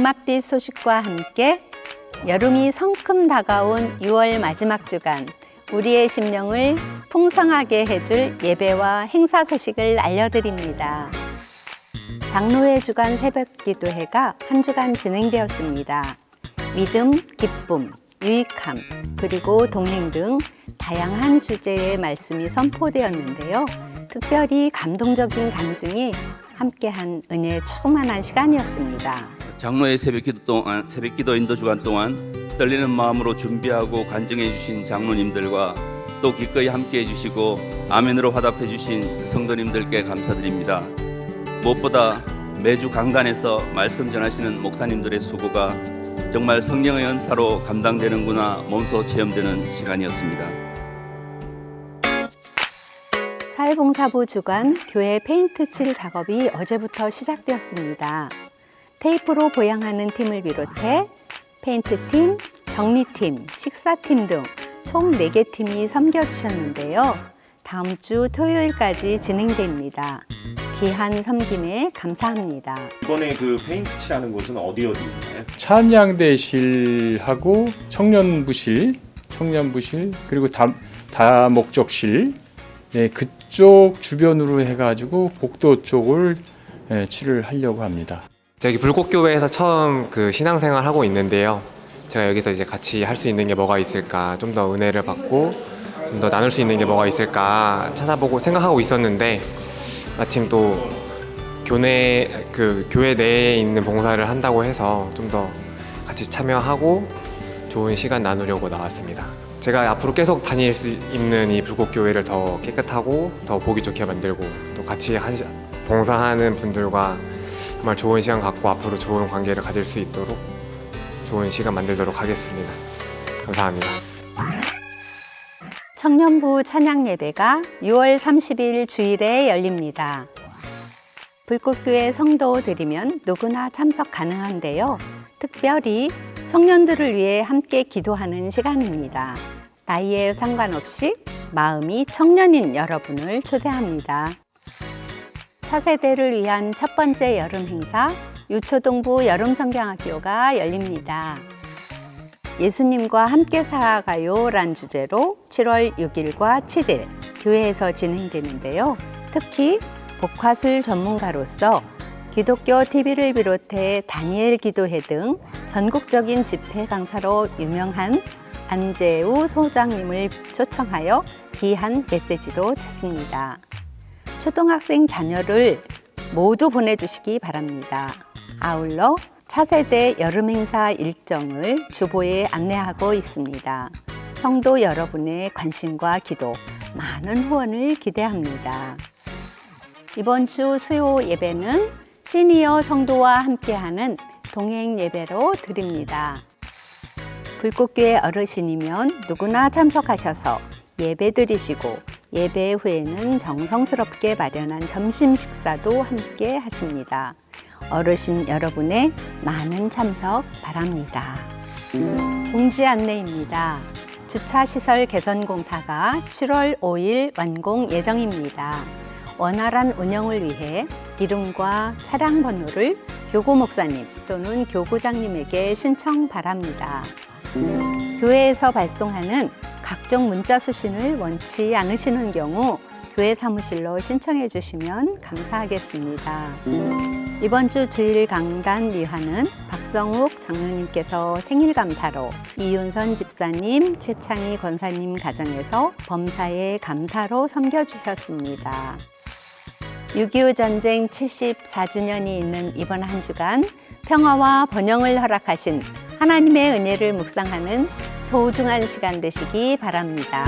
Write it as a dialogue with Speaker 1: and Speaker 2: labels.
Speaker 1: 장맛빛 소식과 함께 여름이 성큼 다가온 6월 마지막 주간 우리의 심령을 풍성하게 해줄 예배와 행사 소식을 알려드립니다. 장로회 주간 새벽 기도회가 한 주간 진행되었습니다. 믿음, 기쁨, 유익함, 그리고 동행 등 다양한 주제의 말씀이 선포되었는데요. 특별히 감동적인 간증이 함께한 은혜 충만한 시간이었습니다.
Speaker 2: 장로의 새벽기도 동안 새벽기도 인도 주간 동안 떨리는 마음으로 준비하고 간증해 주신 장로님들과 또 기꺼이 함께해 주시고 아멘으로 화답해 주신 성도님들께 감사드립니다. 무엇보다 매주 강단에서 말씀 전하시는 목사님들의 수고가 정말 성령의 연사로 감당되는구나 몸소 체험되는 시간이었습니다.
Speaker 1: 사회봉사부 주간 교회 페인트 칠 작업이 어제부터 시작되었습니다. 테이프로 보양하는 팀을 비롯해 페인트팀, 정리팀, 식사팀 등총 4개 팀이 섬겨주셨는데요. 다음 주 토요일까지 진행됩니다. 귀한 섬김에 감사합니다.
Speaker 3: 이번에 그 페인트 칠하는 곳은 어디 어디 있나요?
Speaker 4: 찬양대실하고 청년부실, 청년부실 그리고 다, 다 목적실 네, 그쪽 주변으로 해가지고 복도 쪽을 예, 칠을 하려고 합니다.
Speaker 5: 저기 불꽃교회에서 처음 그 신앙생활 하고 있는데요. 제가 여기서 이제 같이 할 수 있는 게 뭐가 있을까, 좀 더 은혜를 받고 좀 더 나눌 수 있는 게 뭐가 있을까 찾아보고 생각하고 있었는데 마침 또 교내 그 교회 내에 있는 봉사를 한다고 해서 좀 더 같이 참여하고 좋은 시간 나누려고 나왔습니다. 제가 앞으로 계속 다닐 수 있는 이 불꽃교회를 더 깨끗하고 더 보기 좋게 만들고 또 같이 하시, 봉사하는 분들과 정말 좋은 시간 갖고 앞으로 좋은 관계를 가질 수 있도록 좋은 시간 만들도록 하겠습니다. 감사합니다.
Speaker 1: 청년부 찬양 예배가 6월 30일 주일에 열립니다. 불꽃교회 성도들이면 누구나 참석 가능한데요. 특별히 청년들을 위해 함께 기도하는 시간입니다. 나이에 상관없이 마음이 청년인 여러분을 초대합니다. 차세대를 위한 첫 번째 여름 행사 유초동부 여름 성경학교가 열립니다. 예수님과 함께 살아가요란 주제로 7월 6일과 7일 교회에서 진행되는데요. 특히 복화술 전문가로서 기독교 TV를 비롯해 다니엘 기도회 등 전국적인 집회 강사로 유명한 안재우 소장님을 초청하여 귀한 메시지도 듣습니다. 초등학생 자녀를 모두 보내주시기 바랍니다. 아울러 차세대 여름 행사 일정을 주보에 안내하고 있습니다. 성도 여러분의 관심과 기도, 많은 후원을 기대합니다. 이번 주 수요 예배는 시니어 성도와 함께하는 동행 예배로 드립니다. 불꽃교회 어르신이면 누구나 참석하셔서 예배 드리시고 예배 후에는 정성스럽게 마련한 점심 식사도 함께 하십니다. 어르신 여러분의 많은 참석 바랍니다. 공지 안내입니다. 주차시설 개선 공사가 7월 5일 완공 예정입니다. 원활한 운영을 위해 이름과 차량 번호를 교구 목사님 또는 교구장님에게 신청 바랍니다. 교회에서 발송하는 각종 문자 수신을 원치 않으시는 경우 교회 사무실로 신청해 주시면 감사하겠습니다. 이번 주 주일 강단 리화는 박성욱 장로님께서 생일 감사로 이윤선 집사님, 최창희 권사님 가정에서 범사에 감사로 섬겨 주셨습니다. 6.25 전쟁 74주년이 있는 이번 한 주간 평화와 번영을 허락하신 하나님의 은혜를 묵상하는 소중한 시간 되시기 바랍니다.